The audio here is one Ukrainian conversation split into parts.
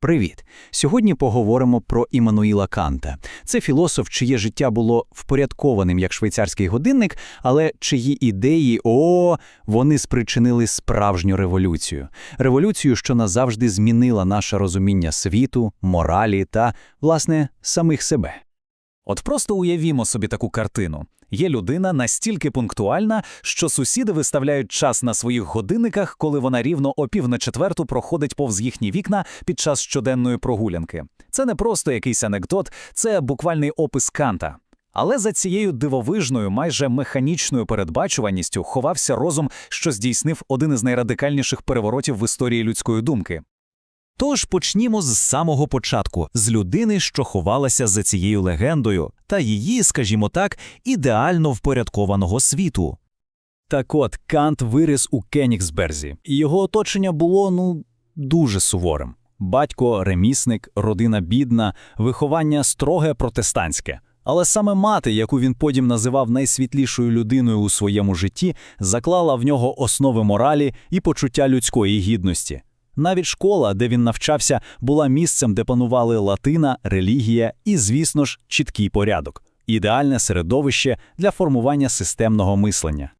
Привіт! Сьогодні поговоримо про Іммануїла Канта. Це філософ, чиє життя було впорядкованим як швейцарський годинник, але чиї ідеї, о, вони спричинили справжню революцію. Революцію, що назавжди змінила наше розуміння світу, моралі та, власне, самих себе. От просто уявімо собі таку картину. Є людина настільки пунктуальна, що сусіди виставляють час на своїх годинниках, коли вона рівно о пів на четверту проходить повз їхні вікна під час щоденної прогулянки. Це не просто якийсь анекдот, це буквальний опис Канта. Але за цією дивовижною, майже механічною передбачуваністю ховався розум, що здійснив один із найрадикальніших переворотів в історії людської думки. Тож почнімо з самого початку, з людини, що ховалася за цією легендою, та її, скажімо так, ідеально впорядкованого світу. Так от, Кант виріс у Кенігсберзі, і його оточення було, ну, дуже суворим. Батько, ремісник, родина бідна, виховання строге протестантське. Але саме мати, яку він потім називав найсвітлішою людиною у своєму житті, заклала в нього основи моралі і почуття людської гідності. Навіть школа, де він навчався, була місцем, де панували латина, релігія і, звісно ж, чіткий порядок ідеальне середовище для формування системного мислення.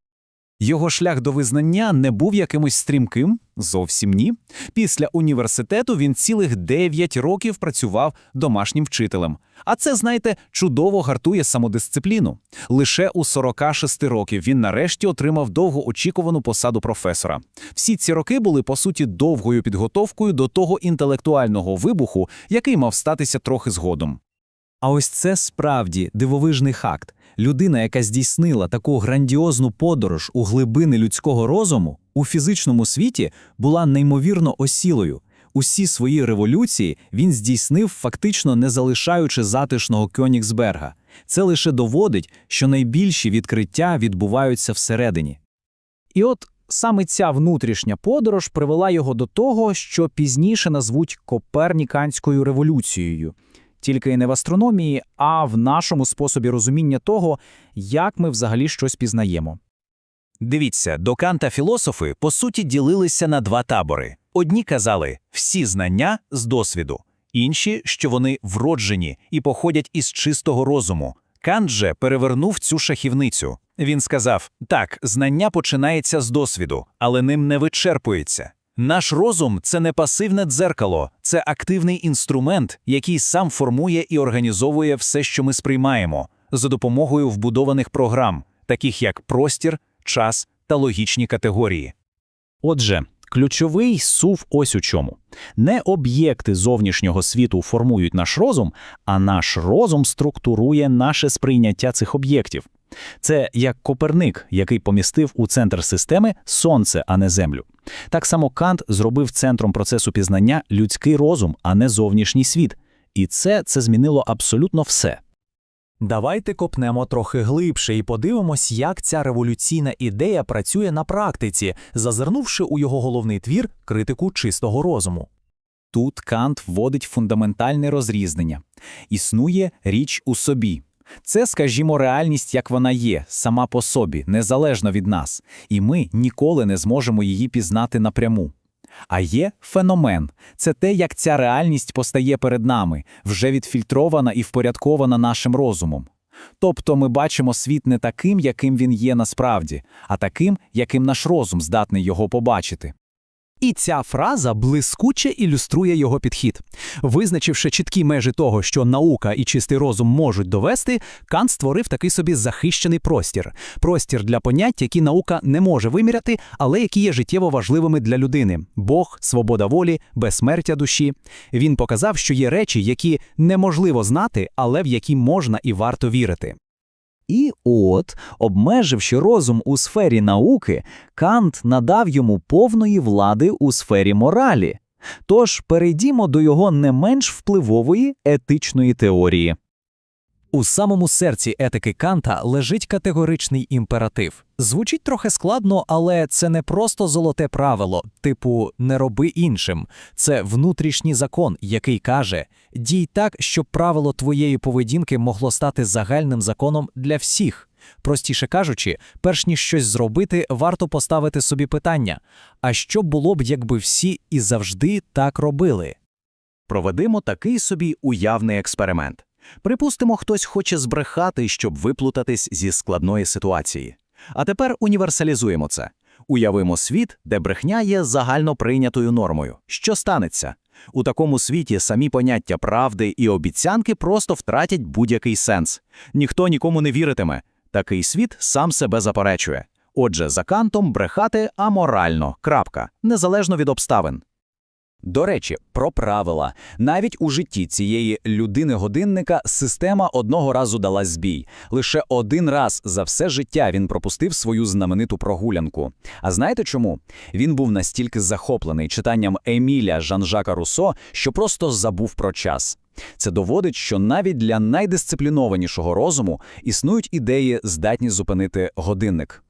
Його шлях до визнання не був якимось стрімким, зовсім ні. Після університету він цілих 9 років працював домашнім вчителем. А це, знаєте, чудово гартує самодисципліну. Лише у 46 років він нарешті отримав довгоочікувану посаду професора. Всі ці роки були по суті довгою підготовкою до того інтелектуального вибуху, який мав статися трохи згодом. А ось це справді дивовижний факт. Людина, яка здійснила таку грандіозну подорож у глибини людського розуму, у фізичному світі була неймовірно осілою. Усі свої революції він здійснив, фактично не залишаючи затишного Кьонігсберга. Це лише доводить, що найбільші відкриття відбуваються всередині. І от саме ця внутрішня подорож привела його до того, що пізніше назвуть Коперніканською революцією тільки не в астрономії, а в нашому способі розуміння того, як ми взагалі щось пізнаємо. Дивіться, до Канта філософи по суті ділилися на два табори. Одні казали всі знання з досвіду, інші, що вони вроджені і походять із чистого розуму. Кант же перевернув цю шахівницю. Він сказав: так, знання починається з досвіду, але ним не вичерпується. Наш розум це не пасивне дзеркало, це активний інструмент, який сам формує і організовує все, що ми сприймаємо, за допомогою вбудованих програм, таких як простір, час та логічні категорії. Отже, ключовий сув ось у чому. Не об'єкти зовнішнього світу формують наш розум, а наш розум структурує наше сприйняття цих об'єктів. Це як Коперник, який помістив у центр системи сонце, а не землю. Так само Кант зробив центром процесу пізнання людський розум, а не зовнішній світ. І це це змінило абсолютно все. Давайте копнемо трохи глибше і подивимось, як ця революційна ідея працює на практиці, зазирнувши у його головний твір критику чистого розуму. Тут Кант вводить фундаментальне розрізнення існує річ у собі. Це, скажімо, реальність, як вона є, сама по собі, незалежно від нас, і ми ніколи не зможемо її пізнати напряму. А є феномен це те, як ця реальність постає перед нами, вже відфільтрована і впорядкована нашим розумом. Тобто ми бачимо світ не таким, яким він є насправді, а таким, яким наш розум здатний його побачити. І ця фраза блискуче ілюструє його підхід. Визначивши чіткі межі того, що наука і чистий розум можуть довести, Кант створив такий собі захищений простір простір для понять, які наука не може виміряти, але які є життєво важливими для людини: Бог, свобода волі, безсмертя душі. Він показав, що є речі, які неможливо знати, але в які можна і варто вірити. І от, обмеживши розум у сфері науки, Кант надав йому повної влади у сфері моралі. Тож перейдімо до його не менш впливової етичної теорії. У самому серці етики Канта лежить категоричний імператив. Звучить трохи складно, але це не просто золоте правило, типу не роби іншим. Це внутрішній закон, який каже: дій так, щоб правило твоєї поведінки могло стати загальним законом для всіх. Простіше кажучи, перш ніж щось зробити, варто поставити собі питання: а що було б, якби всі і завжди так робили? Проведемо такий собі уявний експеримент. Припустимо, хтось хоче збрехати, щоб виплутатись зі складної ситуації. А тепер універсалізуємо це. Уявимо світ, де брехня є загально прийнятою нормою. Що станеться? У такому світі самі поняття правди і обіцянки просто втратять будь-який сенс. Ніхто нікому не віритиме. Такий світ сам себе заперечує. Отже, за кантом брехати аморально, крапка, незалежно від обставин. До речі, про правила. Навіть у житті цієї людини-годинника система одного разу дала збій. Лише один раз за все життя він пропустив свою знамениту прогулянку. А знаєте чому? Він був настільки захоплений читанням Еміля Жан-Жака Руссо, що просто забув про час. Це доводить, що навіть для найдисциплінованішого розуму існують ідеї, здатні зупинити годинник.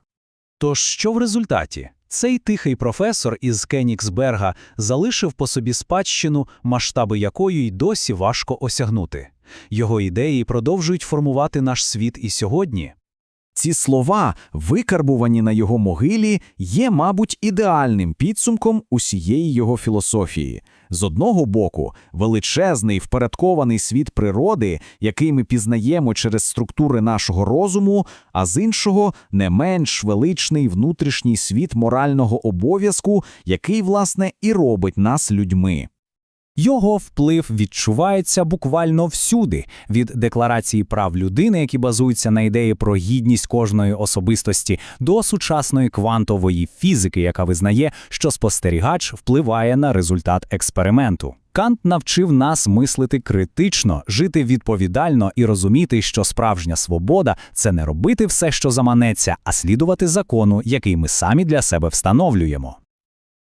Тож що в результаті? Цей тихий професор із Кенігсберга залишив по собі спадщину, масштаби якої й досі важко осягнути. Його ідеї продовжують формувати наш світ і сьогодні. Ці слова, викарбувані на його могилі, є, мабуть, ідеальним підсумком усієї його філософії. З одного боку, величезний впорядкований світ природи, який ми пізнаємо через структури нашого розуму, а з іншого не менш величний внутрішній світ морального обов'язку, який, власне, і робить нас людьми. Його вплив відчувається буквально всюди, від декларації прав людини, які базуються на ідеї про гідність кожної особистості, до сучасної квантової фізики, яка визнає, що спостерігач впливає на результат експерименту. Кант навчив нас мислити критично, жити відповідально і розуміти, що справжня свобода це не робити все, що заманеться, а слідувати закону, який ми самі для себе встановлюємо.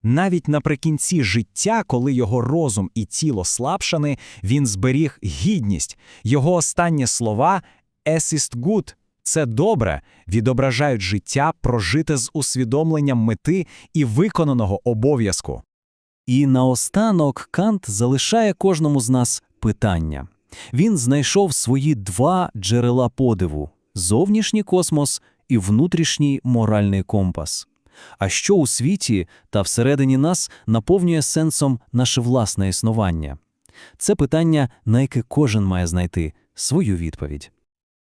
Навіть наприкінці життя, коли його розум і тіло слабшани, він зберіг гідність. Його останні слова «Es ist gut» – це добре, відображають життя, прожите з усвідомленням мети і виконаного обов'язку. І наостанок Кант залишає кожному з нас питання. Він знайшов свої два джерела подиву – зовнішній космос і внутрішній моральний компас. А що у світі та всередині нас наповнює сенсом наше власне існування? Це питання, на яке кожен має знайти свою відповідь.